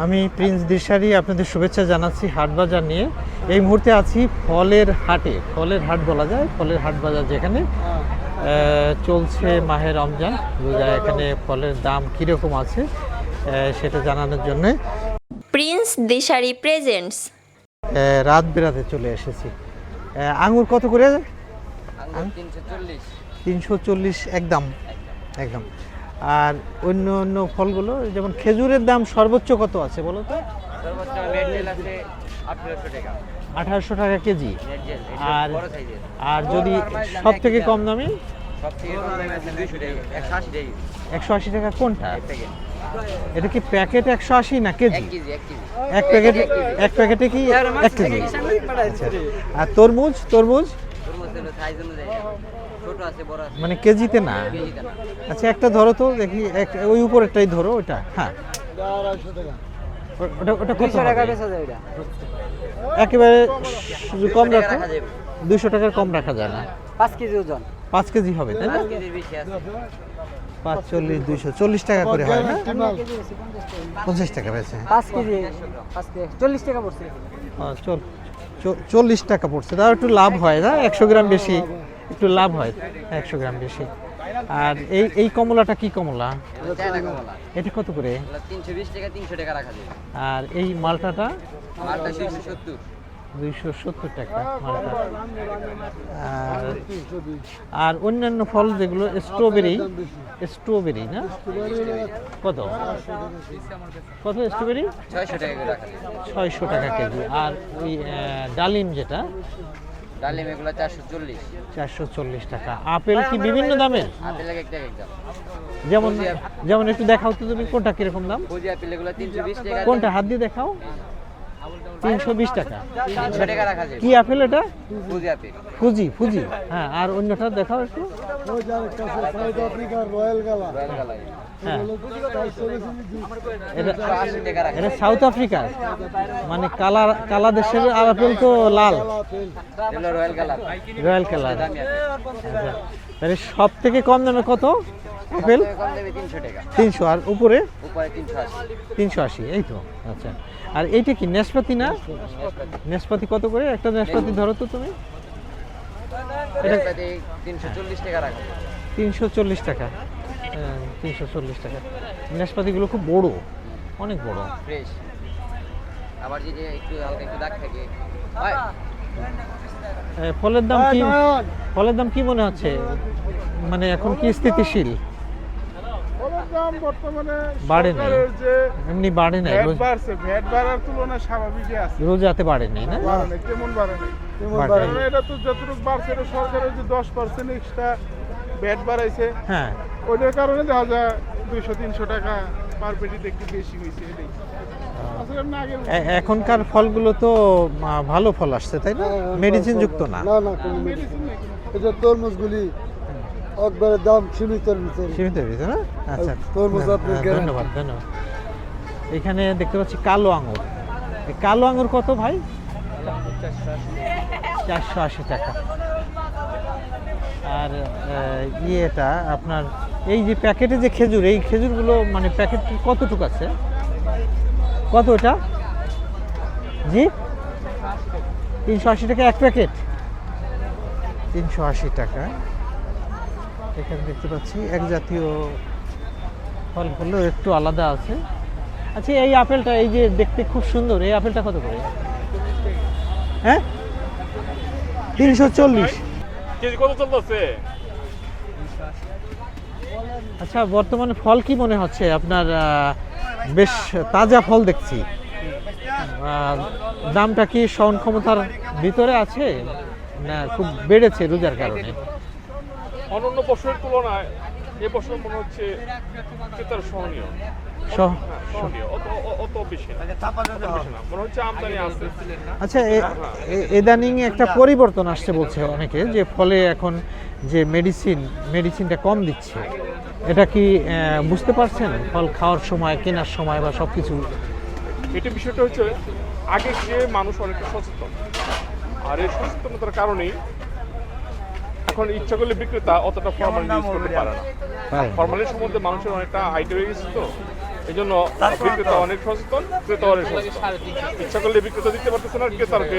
আমি প্রিন্স দিশারি আপনাদের শুভেচ্ছা জানাচ্ছি হাট বাজার নিয়ে। এই মুহূর্তে আছি ফলের হাটে। ফলের হাট বলা যায় ফলের হাট বাজার যেখানে চলছে মাহে রমজান। রোজা এখানে ফলের দাম কীরকম আছে সেটা জানানোর জন্য প্রিন্স দিশারি প্রেজেন্টস। রাত বেরাতে চলে এসেছি। আঙুর কত করে? তিনশো চল্লিশ একদম একদম। আর অন্য অন্য ফলগুলো যেমন খেজুরের দাম সর্বোচ্চ কত আছে বলো তো? আঠেরোশো টাকা। কেজি। আর আর যদি সব থেকে কম দামি? একশো আশি টাকা কোনটা? এটা কি প্যাকেট একশো আশি না কেজি? এক প্যাকেট এক প্যাকেটে কি এক কেজি? আচ্ছা। আর তরমুজ তরমুজ? ছোট আছে বড় আছে। মানে কেজিতে না? কেজিতে না। আচ্ছা একটা ধরো তো দেখি ওই উপরেরটাই ধরো ওটা হ্যাঁ। ওটা ওটা কত? যায় এটা। একেবারে শুধু কম রাখো। দুশো টাকার কম রাখা যায় না। পাঁচ কেজি ওজন। পাঁচ কেজি হবে তাই না? পাঁচ কেজির বেশি আছে। পাঁচ চল্লিশ দুইশো চল্লিশ টাকা করে হয় না? পঞ্চাশ টাকা পেয়েছে পাঁচ কেজি চল্লিশ টাকা পড়ছে। চল চল্লিশ টাকা পড়ছে। তাও একটু লাভ হয় না? একশো গ্রাম বেশি। একটু লাভ হয় একশো গ্রাম বেশি। আর এই এই কমলাটা কি কমলা? এটা কত করে? আর এই মালটাটা? মালটা দুইশো সত্তর। টাকা মালটা। আর আর অন্যান্য ফল যেগুলো স্ট্রবেরি স্ট্রবেরি না? কত? কত স্ট্রবেরি ছয়শো টাকা কেজি। আর ওই ডালিম যেটা ডালিম এগুলো চারশো চল্লিশ। চারশো চল্লিশ টাকা। আপেল কি বিভিন্ন দামের? আপেল এক একটা এক দাম। যেমন যেমন একটু দেখাও তো তুমি কোনটা কীরকম দাম? ফুজি আপেল এগুলো তিনশো বিশ টাকা। কোনটা? হাত দিয়ে দেখাও। তিনশো বিশ টাকা। তিনশো টাকা রাখা যাবে কি আপেল এটা? Fuji apple. ফুজি ফুজি হ্যাঁ আর অন্যটা দেখাও একটু। রয়্যাল এটা সাউথ আফ্রিকার মানে কালার কালা দেশের আর আপেল তো লাল। Royal colour. তাহলে সব থেকে কম দামে কত? আপেল? তিনশো। আর উপরে? তিনশো আশি। এই তো। আচ্ছা। আর এইটা কি নেসপাতি না? নেসপাতি কত করে? একটা নেসপাতি ধরো তো তুমি। তিনশো চল্লিশ টাকা তিনশো চল্লিশ টাকা। হ্যাঁ, তিনশো চল্লিশ টাকা। নেসপাতিগুলো খুব বড় অনেক বড়। ফ্রেশ আবার যদি একটু হালকা একটু দাগ থাকে। হয় ফলের দাম কি ফলের দাম কি মনে হচ্ছে? মানে এখন কি স্থিতিশীল? ফলের দাম বর্তমানে বাড়ে নাই। এমনি বাড়ে নাই। ভ্যাট রোজ বাড়ছে ভ্যাট বাড়ার তুলনায় স্বাভাবিকই আছে। রোজাতে বাড়ে নাই না? বাড়ে নাই তেমন বাড়ে নাই। বাড়ে এটা তো যতটুকু বাড়ছে এটা সরকারের যে দশ পার্সেন্ট এক্সট্রা ভ্যাট বাড়াইছে। হ্যাঁ। ওইটার কারণে দেখা যায় দুইশো তিনশো টাকা পার পেটিতে একটু বেশি হয়েছে এটাই। এখনকার ফলগুলো তো ভালো ফল আসছে তাই না? মেডিসিন যুক্ত না। না। না কোনো মেডিসিন নেই। এই যে তরমুজগুলি একবারে দাম সীমিতের ভিতরে। সীমিত ভিতরে না? আচ্ছা। তরমুজ হ্যাঁ, আপনার হ্যাঁ, guarantee। ধন্যবাদ ধন্যবাদ। এখানে দেখতে পাচ্ছি কালো আঙুর। এই কালো আঙুর কত ভাই? চারশো আশি টাকা। আর ইয়েটা আপনার, এই যে প্যাকেটে যে খেজুর, এই খেজুরগুলো মানে প্যাকেট কতটুকু আছে? কত এটা? জি? তিনশো আশি টাকা এক প্যাকেট। তিনশো আশি টাকা। এখানে দেখতে পাচ্ছি, এক জাতীয় ফল হলেও একটু আলাদা আছে। আচ্ছা এই আপেলটা, এই যে দেখতে খুব সুন্দর, এই আপেলটা কত করে? হ্যাঁ? তিনশো চল্লিশ। কেজি কত চলতেছে? আচ্ছা বর্তমানে ফল কি মনে হচ্ছে? আপনার বেশ তাজা ফল দেখছি। দামটা কি সহন ক্ষমতার ভিতরে আছে? না খুব বেড়েছে রোজার কারণে। অন্যান্য বছরের তুলনায় এ বছর মনে হচ্ছে ক্রেতার সহনীয়। আছে। আচ্ছা এ- এ- ইদানিং একটা পরিবর্তন আসছে বলছে অনেকে যে ফলে এখন যে মেডিসিন মেডিসিনটা কম দিচ্ছে। এটা কি বুঝতে পারছেন? ফল খাওয়ার সময় কেনার সময় বা সব কিছু এটা বিষয়টা হচ্ছে আগে যে মানুষ অনেকটা সচেতন। আর এই সচেতনতার কারণেই এখন ইচ্ছা করলে বিক্রেতা অতটা ফরমালিন ইউজ করতে পারে না। ফরমালিন সম্বন্ধে মানুষের অনেকটা আইডিয়া হয়ে গেছে তো। এই জন্য বিক্রেতা অনেক সচেতন ক্রেতা অনেক সচেতন। ইচ্ছা করলে বিক্রেতা দিতে পারতেছে না পারছে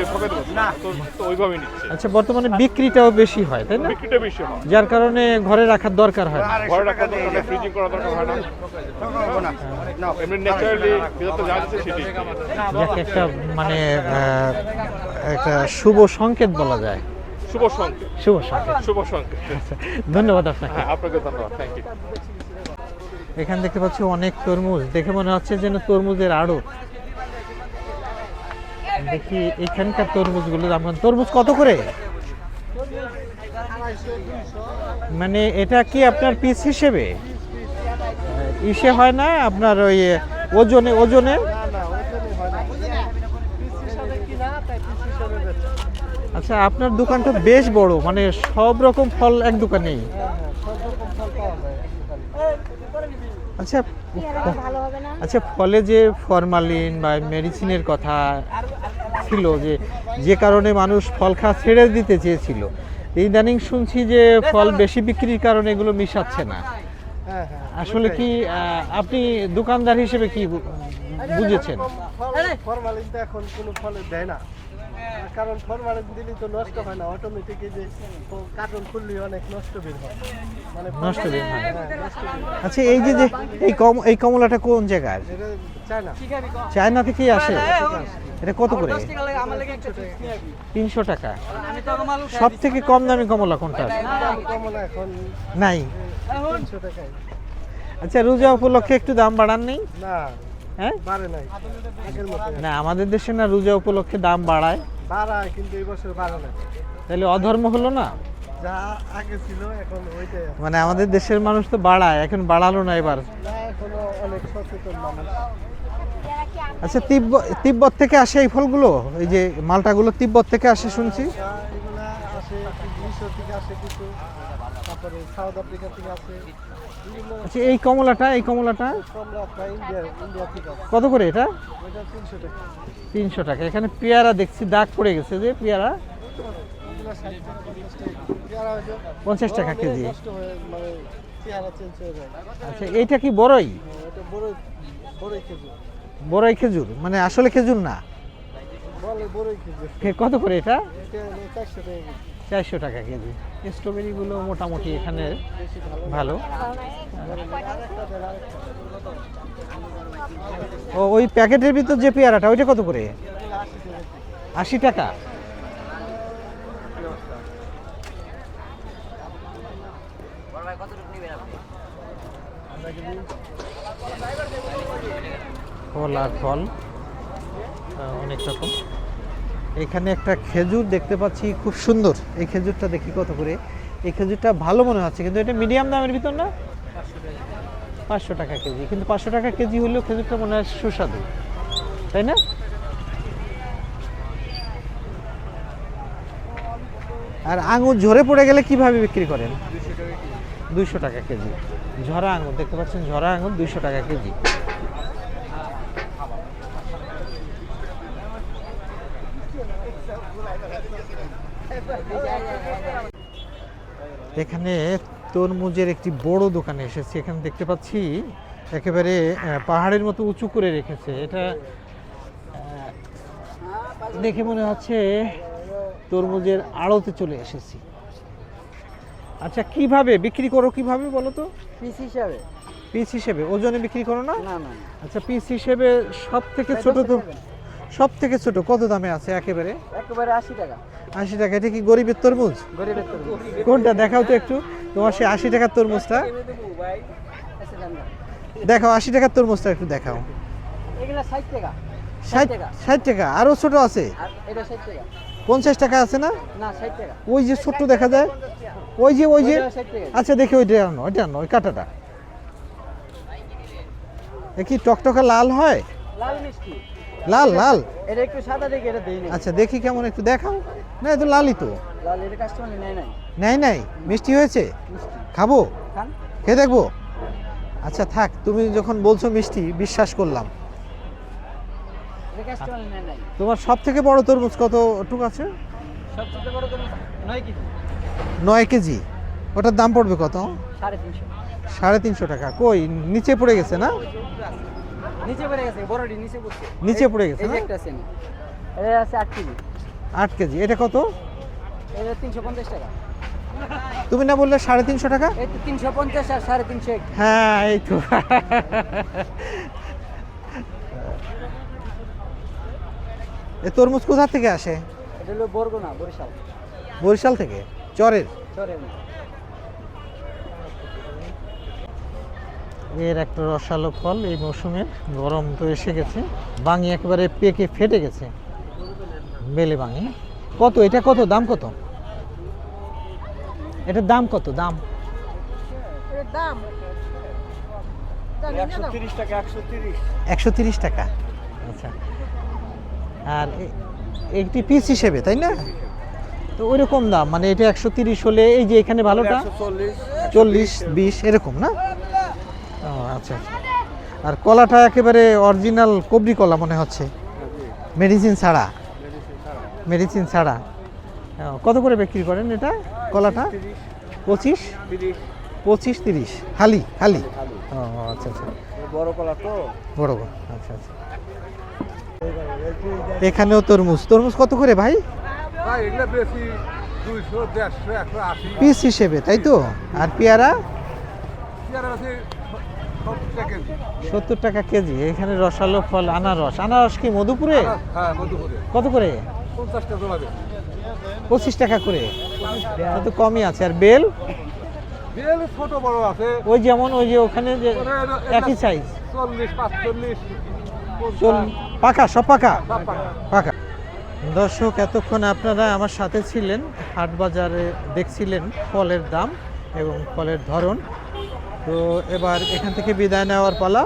তো তো ওইভাবেই নিচ্ছে। আচ্ছা বর্তমানে বিক্রিটাও বেশি হয় তাই না? বিক্রিটা বেশি হয়। যার কারণে ঘরে রাখার দরকার হয় ঘরে রাখার দরকার ফ্রিজিং করার দরকার হয় না। এমনি ন্যাচারালি বিক্রেতা যা দিচ্ছে সেটাই। একটা মানে একটা শুভ সংকেত বলা যায়। শুভ সংকেত। শুভ সংকেত। শুভ সংকেত। আচ্ছা, ধন্যবাদ আপনাকে। হ্যাঁ আপনাকে ধন্যবাদ। থ্যাংক ইউ এখানে দেখতে পাচ্ছি অনেক তরমুজ। দেখে মনে হচ্ছে যেন তরমুজের আড়ত। দেখি এখানকার তরমুজগুলো দাম তরমুজ কত করে? মানে এটা কি আপনার পিস হিসেবে? ইসে হয় না আপনার ওই ওজনে ওজনে আচ্ছা আপনার দোকানটা বেশ বড় মানে সব রকম ফল এক দোকানেই। আচ্ছা আচ্ছা ফলে যে ফরমালিন বা মেডিসিনের কথা ছিল যে যে কারণে মানুষ ফল খাওয়া ছেড়ে দিতে চেয়েছিল। ইদানিং শুনছি যে ফল বেশি বিক্রির কারণে এগুলো মিশাচ্ছে না। আসলে কি আপনি দোকানদার হিসেবে কি বুঝেছেন? ফরমালিন এখন কোনো ফলে দেয় না। কারণ ফরমালিন দিলে তো নষ্ট হয় না অটোমেটিক যে কার্টন খুললে অনেক নষ্ট বের হয়। মানে নষ্ট বের হয়। হ্যাঁ, নষ্ট বের হয়। আচ্ছা এই যে যে এই কম এই কমলাটা কোন জায়গার? এটা চায় চায়না থেকেই আসে? এটা কত করে। তিনশো টাকা। আমি তো মালু সব থেকে কম দামি কমলা কোনটা? দাম কমলা এখন নাই। আচ্ছা রোজা উপলক্ষে একটু দাম বাড়ান নেই না। হ্যাঁ? বাড়ে নাই। আগের মতো। না আমাদের দেশে না রোজা উপলক্ষে দাম বাড়ায়। বাড়ায় কিন্তু এই বছর বাড়ে না তাহলে অধর্ম হলো না? যা আগে ছিল এখন ওইটাই মানে আমাদের দেশের মানুষ তো বাড়ায় এখন বাড়ালো না এবার। এখনও অনেক সচেতন মানুষ। আচ্ছা তিব্বত তিব্বত থেকে আসে এই ফলগুলো? এই যে মালটাগুলো তিব্বত থেকে আসে শুনছি। মিশর থেকে আসে কিছু তারপরে সাউথ আফ্রিকা থেকে আসে আচ্ছা এই কমলাটা এই কমলাটা? কমলা ইন্ডিয়া ইন্ডিয়া থেকে কত করে এটা? তিনশো টাকা। তিনশো টাকা এখানে পেয়ারা দেখছি দাগ পড়ে গেছে যে পেয়ারা। পঞ্চাশ টাকা কেজি। আচ্ছা এইটা কি বড়ই বড়ই খেজুর। মানে আসলে খেজুর না? কত করে এটা? চারশো টাকা কেজি। স্ট্রবেরিগুলো মোটামুটি এখানে ভালো। ও, ওই প্যাকেটের ভিতর যে পেয়ারাটা, ওইটা কত করে? আশি টাকা। ফল আর ফল অনেক রকম। এখানে একটা খেজুর দেখতে পাচ্ছি খুব সুন্দর। এই খেজুরটা দেখি কত করে? এই খেজুরটা ভালো মনে হচ্ছে কিন্তু এটা মিডিয়াম দামের ভিতর না? পাঁচশো টাকা কেজি কিন্তু পাঁচশো টাকা কেজি হলেও খেজুরটা মনে হয় সুস্বাদু তাই না? আর আঙুর ঝরে পড়ে গেলে কীভাবে বিক্রি করেন? দুইশো টাকা কেজি। ঝরা আঙুর দেখতে পাচ্ছেন ঝরা আঙুর দুইশো টাকা কেজি। এখানে তরমুজের একটি বড় দোকানে এসেছি। এখানে দেখতে পাচ্ছি একেবারে পাহাড়ের মতো উঁচু করে রেখেছে। এটা দেখে মনে হচ্ছে তরমুজের আড়তে চলে এসেছি। আচ্ছা কীভাবে? বিক্রি করো কীভাবে বলো তো? পিস হিসাবে। পিস হিসেবে? ওজনে বিক্রি করো না? না আচ্ছা পিস হিসেবে সব থেকে ছোট তো সব থেকে ছোট কত দামে আছে একেবারে? একেবারে আশি টাকা। আশি টাকা এটা কি গরিবের তরমুজ? গরিবের তরমুজ। কোনটা? দেখাও তো একটু। তোমার সেই আশি টাকার তরমুজটা? দেখাও আশি টাকার তরমুজটা একটু দেখাও। এগুলা ষাট টাকা। ষাট টাকা। আরও ছোট আছে? আর পঞ্চাশ টাকা আছে না? ওই যে ছোট্ট দেখা যায়? ওই যে ওই যে? আচ্ছা দেখি ওইটা আনো ওইটা আনো ওই কাঁটাটা। এ কি টকটকা লাল হয়? লাল মিষ্টি। লাল লাল। এটা একটু সাদা দেখে এটা দেই আচ্ছা দেখি কেমন একটু দেখাও। না এ তো লালই তো। লাল এটা কাস্টমার নেয় নাই। নাই নাই? মিষ্টি হয়েছে? খাব? খেয়ে দেখব? আচ্ছা থাক তুমি যখন বলছো মিষ্টি বিশ্বাস করলাম। এটা নাই। তোমার সব থেকে বড় তরমুজ কত টুক আছে? নয় কেজি। ওটার দাম পড়বে কত? সাড়ে তিনশো। টাকা। কই নিচে পড়ে গেছে না? নিচে পড়ে গেছে বড়ডি নিচে পড়ছে। নিচে পড়ে গেছে এই যে একটা আছে এটা আছে আট কেজি। আট কেজি। এটা কত? এটা তিনশো পঞ্চাশ টাকা। তুমি না বললে সাড়ে তিনশো টাকা? তিনশো পঞ্চাশ আর সাড়ে তিনশো হ্যাঁ এই তো। এ তরমুজ কোথা থেকে আসে? এটা হলো বরগুনা বরিশাল। বরিশাল থেকে? চরের? চরে এর একটা রসালো ফল এই মৌসুমে গরম তো এসে গেছে। বাঙি একেবারে পেকে ফেটে গেছে। বেলে বাঙি। কত? এটা কত? দাম কত? এটার দাম কত? দাম? একশো তিরিশ টাকা একশো তিরিশ। একশো তিরিশ টাকা। আচ্ছা। আর একটি পিস হিসেবে তাই না? তো ওইরকম দাম। মানে এটা একশো তিরিশ হলে এই যে এখানে ভালোটা চল্লিশ বিশ এরকম না? আচ্ছা আচ্ছা। আর কলাটা একেবারে অরিজিনাল কবরি কলা মনে হচ্ছে। মেডিসিন ছাড়া। মেডিসিন ছাড়া। কত করে বিক্রি করেন এটা কলাটা? পঁচিশ? পঁচিশ তিরিশ। হালি হালি। ও আচ্ছা আচ্ছা। বড় কলা তো। বড় বড় আচ্ছা আচ্ছা। এখানেও তরমুজ। তরমুজ কত করে ভাই? পিস হিসেবে তাই তো? আর পেয়ারা? সত্তর টাকা কেজি। এখানে রসালো ফল আনারস। আনারস কি মধুপুরে? হ্যাঁ কত করে? পঁচিশ টাকা করে। তা কমই আছে। আর বেল? বেল ছোট বড় আছে। ওই যেমন ওই যে ওখানে যে একই সাইজ চল্লিশ পাঁচচল্লিশ পাকা? সব পাকা। পাকা। দর্শক এতক্ষণ আপনারা আমার সাথে ছিলেন। হাট বাজারে দেখছিলেন ফলের দাম এবং ফলের ধরন। তো এবার এখান থেকে বিদায় নেওয়ার পালা।